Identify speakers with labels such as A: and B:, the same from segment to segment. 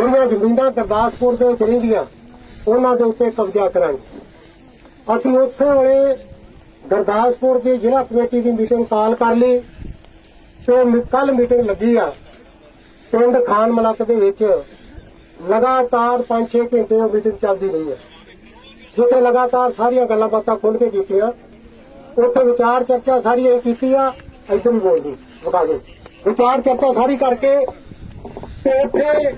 A: ਜਿਹੜੀਆਂ ਜ਼ਮੀਨਾਂ ਗੁਰਦਾਸਪੁਰ ਦੇ ਵਿੱਚ ਰਹਿੰਦੀਆਂ, ਉਹਨਾਂ ਦੇ ਉੱਤੇ ਕਬਜ਼ਾ ਕਰਾਂਗੇ। ਅਸੀਂ ਉਸੇ ਵੇਲੇ ਗੁਰਦਾਸਪੁਰ ਦੀ ਜ਼ਿਲ੍ਹਾ ਕਮੇਟੀ ਦੀ ਮੀਟਿੰਗ ਕਾਲ ਕਰ ਲਈ, ਤੇ ਕੱਲ ਮੀਟਿੰਗ ਲੱਗੀ ਆ। ਪਿੰਡ ਖਾਨ ਮਲਕ ਦੇ ਵਿੱਚ ਲਗਾਤਾਰ 5-6 ਘੰਟੇ ਉਹ ਮੀਟਿੰਗ ਚੱਲਦੀ ਰਹੀ ਹੈ ਜਿੱਥੇ ਲਗਾਤਾਰ ਸਾਰੀਆਂ ਗੱਲਾਂ ਬਾਤਾਂ ਖੁੱਲ ਕੇ ਕੀਤੀਆਂ, ਉੱਥੇ ਵਿਚਾਰ ਚਰਚਾ ਸਾਰੀ ਇਹ ਕੀਤੀ ਆ, ਇੱਧਰ ਹੀ ਬੋਲਦੀ ਵਿਖਾ ਦੇ। ਵਿਚਾਰ ਚਰਚਾ ਸਾਰੀ ਕਰਕੇ ਤੇ ਉੱਥੇ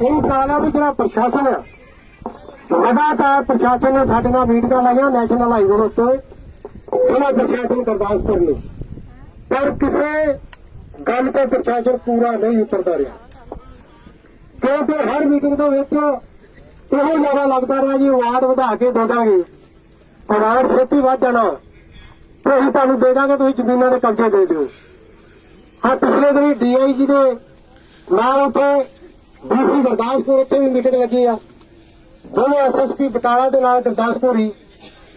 A: ਇਹ ਕਾਲਾ ਵੀ ਜਿਹੜਾ ਪ੍ਰਸ਼ਾਸਨ ਆ ਲਗਾਤਾਰ ਪ੍ਰਸ਼ਾਸਨ ਨੇ ਸਾਡੇ ਨਾਲ ਮੀਟਿੰਗਾਂ ਲਾਈਆਂ ਨੈਸ਼ਨਲ ਹਾਈਵੇ ਦੇ ਉੱਤੇ ਉਹਨਾਂ ਪ੍ਰਸ਼ਾਸਨ ਗੁਰਦਾਸਪੁਰ ਨੂੰ। ਪਰ ਕਿਸੇ ਗੱਲ ਤੇ ਪ੍ਰਸ਼ਾਸਨ ਪੂਰਾ ਨਹੀਂ ਉਤਰਦਾ ਰਿਹਾ। ਕਿਉਂਕਿ ਹਰ ਮੀਟਿੰਗ ਦੇ ਵਿੱਚ ਇਹੋ ਜ਼ਿਆਦਾ ਲੱਗਦਾ ਰਿਹਾ ਜੀ ਵਾਰਡ ਵਧਾ ਕੇ ਦੇ ਦਾਂਗੇ। ਤੇ ਵਾਰਡ ਛੇਤੀ ਵੱਧ ਜਾਣਾ, ਤੇ ਅਸੀਂ ਤੁਹਾਨੂੰ ਦੇ ਦਾਂਗੇ, ਤੁਸੀਂ ਜ਼ਮੀਨਾਂ ਦੇ ਕਬਜ਼ੇ ਦੇ ਦਿਓ। ਹਾਂ ਪਿਛਲੇ ਦਿਨੀ ਡੀਆਈਜੀ ਦੇ ਨਾਲ ਉੱਥੇ ਡੀਸੀ ਗੁਰਦਾਸਪੁਰ ਉੱਥੇ ਵੀ ਮੀਟਿੰਗ ਲੱਗੀ ਆ। ਦੋਵੇਂ ਐਸਐਸਪੀ ਬਟਾਲਾ ਦੇ ਨਾਲ ਗੁਰਦਾਸਪੁਰ ਹੀ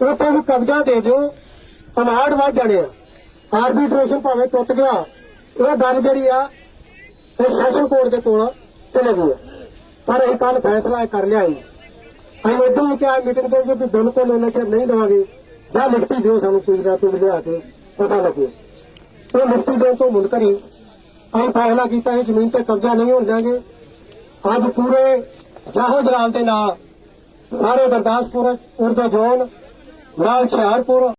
A: ਉੱਥੇ ਵੀ ਕਬਜ਼ਾ ਦੇ ਦਿਓ, ਅਵਾਰਡ ਵੱਧ ਜਾਣੇ ਆਰਬੀਟ੍ਰੇਸ਼ਨ ਭਾਵੇਂ ਟੁੱਟ ਗਿਆ, ਇਹ ਗੱਲ ਜਿਹੜੀ ਆ, ਇਹ ਸੈਸ਼ਨ ਕੋਰਟ ਦੇ ਕੋਲ ਚਲੇ ਗਈ ਆ। ਪਰ ਅਸੀਂ ਕੱਲ ਫੈਸਲਾ ਕਰ ਲਿਆ ਸੀ ਅਸੀਂ ਉਦੋਂ ਵੀ ਕਿਹਾ ਮੀਟਿੰਗ ਦੇ ਵਿੱਚ ਵੀ ਬਿਲਕੁਲ ਉਹਨਾਂ ਚਿਰ ਨਹੀਂ ਦੇਵਾਂਗੇ। ਜਾਂ ਲਿਖਤੀ ਦਿਓ ਸਾਨੂੰ ਕੋਈ ਨਾ ਕੋਈ ਲਿਆ ਕੇ, ਪਤਾ ਲੱਗੇ। ਉਹ ਲਿਖਤੀ ਦੇਣ ਤੋਂ ਮੁਨਕਰੀ। ਅਸੀਂ ਫੈਸਲਾ ਕੀਤਾ, ਇਹ ਜ਼ਮੀਨ ਤੇ ਕਬਜ਼ਾ ਨਹੀਂ ਹੋਣ ਦਿਆਂਗੇ। ਅੱਜ ਪੂਰੇ ਜਾਹੋ ਜਲਾਲ ਦੇ ਨਾਲ ਸਾਰੇ ਗੁਰਦਾਸਪੁਰ ਉਰਦਾ ਜ਼ੋਨ ਨਾਲ ਹੁਸ਼ਿਆਰਪੁਰ